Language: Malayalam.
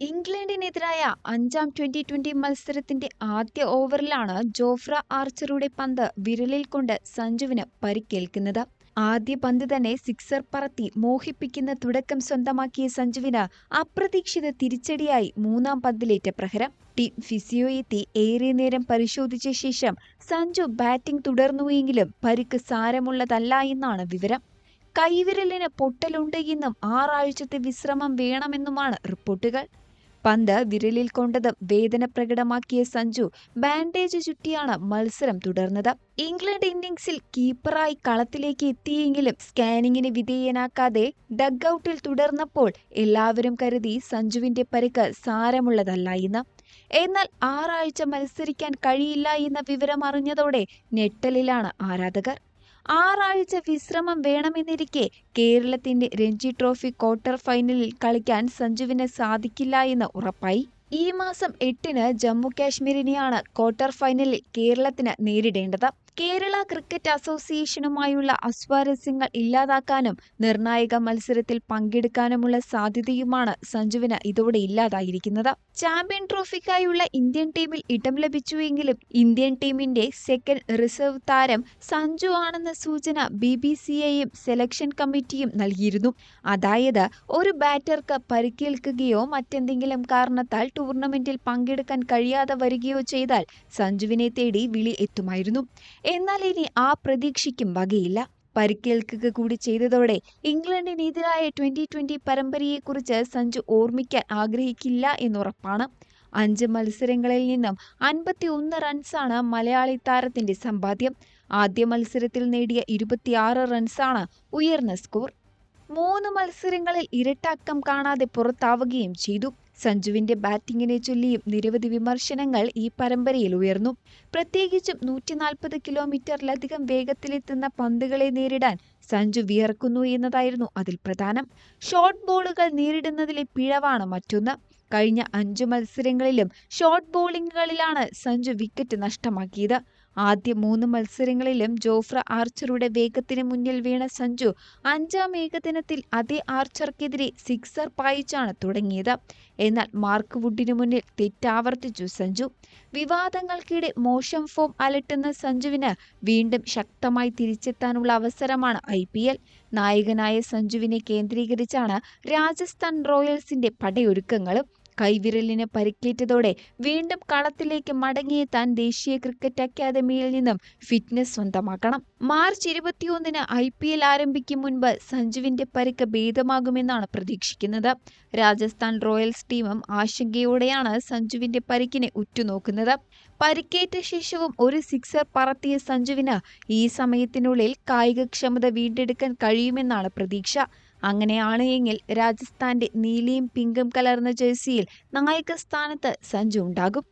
ഇംഗ്ലണ്ടിനെതിരായ അഞ്ചാം ട്വന്റി ട്വന്റി മത്സരത്തിന്റെ ആദ്യ ഓവറിലാണ് ജോഫ്ര ആർച്ചറുടെ പന്ത് വിരലിൽ കൊണ്ട് സഞ്ജുവിന് പരിക്കേൽക്കുന്നത്. ആദ്യ പന്ത് തന്നെ സിക്സർ പറത്തി മോഹിപ്പിക്കുന്ന തുടക്കം സ്വന്തമാക്കിയ സഞ്ജുവിന് അപ്രതീക്ഷിത തിരിച്ചടിയായി മൂന്നാം പന്തിലേറ്റ പ്രഹരം. ടീം ഫിസിയോ എത്തി ഏറെ നേരം പരിശോധിച്ച ശേഷം സഞ്ജു ബാറ്റിംഗ് തുടർന്നുവെങ്കിലും പരിക്ക് സാരമുള്ളതല്ല എന്നാണ് വിവരം. കൈവിരലിന് പൊട്ടലുണ്ട് എന്നും ആറാഴ്ചത്തെ വിശ്രമം വേണമെന്നുമാണ് റിപ്പോർട്ടുകൾ. പന്ത് വിരലിൽ കൊണ്ടത് വേദന പ്രകടമാക്കിയ സഞ്ജു ബാൻഡേജ് ചുറ്റിയാണ് മത്സരം തുടർന്നത്. ഇംഗ്ലണ്ട് ഇന്നിംഗ്സിൽ കീപ്പറായി കളത്തിലേക്ക് എത്തിയെങ്കിലും സ്കാനിങ്ങിന് വിധേയനാക്കാതെ ഡഗ് ഔട്ടിൽ തുടർന്നപ്പോൾ എല്ലാവരും കരുതി സഞ്ജുവിന്റെ പരിക്ക് സാരമുള്ളതല്ല എന്ന്. എന്നാൽ ആറാഴ്ച മത്സരിക്കാൻ കഴിയില്ല എന്ന വിവരം അറിഞ്ഞതോടെ ഞെട്ടലിലാണ് ആരാധകർ. ആറാഴ്ച വിശ്രമം വേണമെന്നിരിക്കെ കേരളത്തിന്റെ രഞ്ജി ട്രോഫി ക്വാർട്ടർ ഫൈനലിൽ കളിക്കാൻ സഞ്ജുവിന് സാധിക്കില്ല എന്ന് ഉറപ്പായി. ഈ മാസം എട്ടിന് ജമ്മു കാശ്മീരിനെയാണ് ക്വാർട്ടർ ഫൈനലിൽ കേരളത്തിന് നേരിടേണ്ടത്. കേരള ക്രിക്കറ്റ് അസോസിയേഷനുമായുള്ള അസ്വാരസ്യങ്ങൾ ഇല്ലാതാക്കാനും നിർണായക മത്സരത്തിൽ പങ്കെടുക്കാനുമുള്ള സാധ്യതയുമാണ് സഞ്ജുവിന് ഇതോടെ ഇല്ലാതായിരിക്കുന്നത്. ചാമ്പ്യൻ ട്രോഫിക്കായുള്ള ഇന്ത്യൻ ടീമിൽ ഇടം ലഭിച്ചുവെങ്കിലും ഇന്ത്യൻ ടീമിന്റെ സെക്കൻഡ് റിസർവ് താരം സഞ്ജു ആണെന്ന സൂചന ബി ബി സിയെയും സെലക്ഷൻ കമ്മിറ്റിയും നൽകിയിരുന്നു. അതായത് ഒരു ബാറ്റർക്ക് പരിക്കേൽക്കുകയോ മറ്റെന്തെങ്കിലും കാരണത്താൽ ടൂർണമെന്റിൽ പങ്കെടുക്കാൻ കഴിയാതെ വരികയോ ചെയ്താൽ സഞ്ജുവിനെ തേടി വിളി എത്തുമായിരുന്നു. എന്നാൽ ഇനി ആ പ്രതീക്ഷയ്ക്കും വകയില്ല. പരിക്കേൽക്കുക കൂടി ചെയ്തതോടെ ഇംഗ്ലണ്ടിനെതിരായ ട്വന്റി ട്വന്റി പരമ്പരയെക്കുറിച്ച് സഞ്ജു ഓർമ്മിക്കാൻ ആഗ്രഹിക്കില്ല എന്നുറപ്പാണ്. അഞ്ച് മത്സരങ്ങളിൽ നിന്നും അൻപത്തി ഒന്ന് റൺസാണ് മലയാളി താരത്തിന്റെ സമ്പാദ്യം. ആദ്യ മത്സരത്തിൽ നേടിയ ഇരുപത്തിയാറ് റൺസാണ് ഉയർന്ന സ്കോർ. മൂന്ന് മത്സരങ്ങളിൽ ഇരട്ടക്കം കാണാതെ പുറത്താവുകയും ചെയ്തു. സഞ്ജുവിന്റെ ബാറ്റിംഗിനെ ചൊല്ലിയും നിരവധി വിമർശനങ്ങൾ ഈ പരമ്പരയിൽ ഉയർന്നു. പ്രത്യേകിച്ചും നൂറ്റിനാൽപ്പത് കിലോമീറ്ററിലധികം വേഗത്തിലെത്തുന്ന പന്തുകളെ നേരിടാൻ സഞ്ജു വിയർക്കുന്നു എന്നതായിരുന്നു അതിൽ പ്രധാനം. ഷോർട്ട് ബോളുകൾ നേരിടുന്നതിലെ പിഴവാണ് മറ്റൊന്ന്. കഴിഞ്ഞ അഞ്ചു മത്സരങ്ങളിലും ഷോർട്ട് ബോളിംഗുകളിലാണ് സഞ്ജു വിക്കറ്റ് നഷ്ടമാക്കിയത്. ആദ്യ മൂന്ന് മത്സരങ്ങളിലും ജോഫ്ര ആർച്ചറുടെ വേഗത്തിന് മുന്നിൽ വീണ സഞ്ജു അഞ്ചാം ഏകദിനത്തിൽ അതേ ആർച്ചർക്കെതിരെ സിക്സർ പായിച്ചാണ് തുടങ്ങിയത്. എന്നാൽ മാർക്ക് വുഡിനു മുന്നിൽ തെറ്റാവർത്തിച്ചു സഞ്ജു. വിവാദങ്ങൾക്കിടെ മോശം ഫോം അലട്ടുന്ന സഞ്ജുവിന് വീണ്ടും ശക്തമായി തിരിച്ചെത്താനുള്ള അവസരമാണ് ഐ പി എൽ. നായകനായ സഞ്ജുവിനെ കേന്ദ്രീകരിച്ചാണ് രാജസ്ഥാൻ റോയൽസിന്റെ പടയൊരുക്കങ്ങളും. കൈവിരലിന് പരിക്കേറ്റതോടെ വീണ്ടും കളത്തിലേക്ക് മടങ്ങിയെത്താൻ ദേശീയ ക്രിക്കറ്റ് അക്കാദമിയിൽ നിന്നും ഫിറ്റ്നസ് സ്വന്തമാക്കണം. മാർച്ച് ഇരുപത്തിയൊന്നിന് ഐ പി എൽ ആരംഭിക്കും മുൻപ് സഞ്ജുവിന്റെ പരിക്ക് ഭേദമാകുമെന്നാണ് പ്രതീക്ഷിക്കുന്നത്. രാജസ്ഥാൻ റോയൽസ് ടീമും ആശങ്കയോടെയാണ് സഞ്ജുവിന്റെ പരിക്കിനെ ഉറ്റുനോക്കുന്നത്. പരിക്കേറ്റ ശേഷവും ഒരു സിക്സർ പറത്തിയ സഞ്ജുവിന് ഈ സമയത്തിനുള്ളിൽ കായികക്ഷമത വീണ്ടെടുക്കാൻ കഴിയുമെന്നാണ് പ്രതീക്ഷ. അങ്ങനെയാണ് എങ്കിൽ രാജസ്ഥാന്റെ നീലയും പിങ്കും കലർന്ന ജേഴ്സിയിൽ നായക സ്ഥാനത്ത് സഞ്ജു ഉണ്ടാകും